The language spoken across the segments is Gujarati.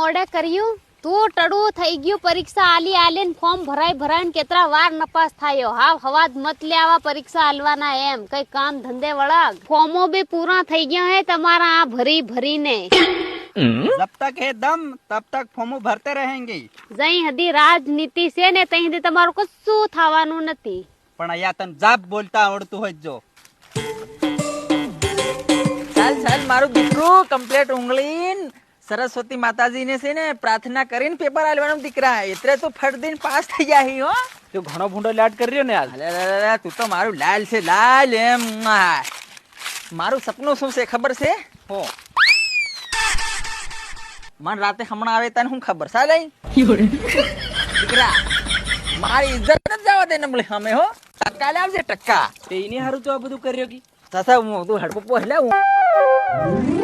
મોડે કર્યું. તું ટડું થઈ ગયું. પરીક્ષા આલી આલીને ફોર્મ ભરાય ભરાઈને કેટલા વાર નપાસ થયો. હા હવાજ મત લેવા પરીક્ષા આલવાના એમ. કઈ કામ ધંધે વળાગ. ફોર્મો બી પૂરા થઈ ગયા હે તમારા આ ભરી ભરીને. જબ તક હે દમ તબ તક ફોર્મો ભરતે રહેંગે. જઈ હદી રાજનીતિ છે ને તઈ હદી તમારું કશું થવાનું નથી. પણ અહીંયા તને જાપ બોલતા આવડતું હોય જો. ચાલ ચાલ મારું દીકરું કમ્પ્લેટ ઉંગળીન સરસ્વતી માતાજીને છે ને પ્રાર્થના કરીને પેપર આલવાનું દીકરા. એટલે તું ફટદીન પાસ થઈ જાય હો. તું ઘણો ભૂંડો લાડ કરી રહ્યો ને અલે, તું તો મારું લાલ છે લાલ એમ. આ. મારું સપનું શું છે ખબર છે? હો. મન રાતે હમણાં આવે તને હું ખબર? સા લઈ દીકરા મારી ઇજ્જત જ જવા દે નમલી અમે હો. ટક્કા લાવજે ટક્કા. તે એની હારું તો આ બધું કર્યો કે? તથા હું તું હડપો પહેલા હું.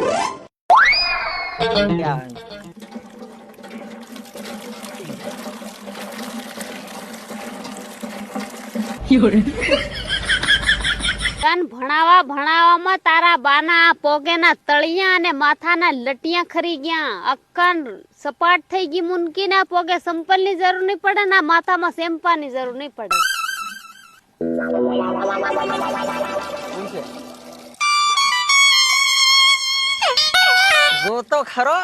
તન ભણાવા ભણાવામાં તારા બાના પોગેના તળિયા અને માથાના લટિયા ખરી ગયા. અક્કન સપાટ થઈ ગઈ મુનકી ના પોગે સંપલની જરૂર નહીં પડે ના માથામાં શેમ્પા ની જરૂર નહીં પડે. જો તો ખરો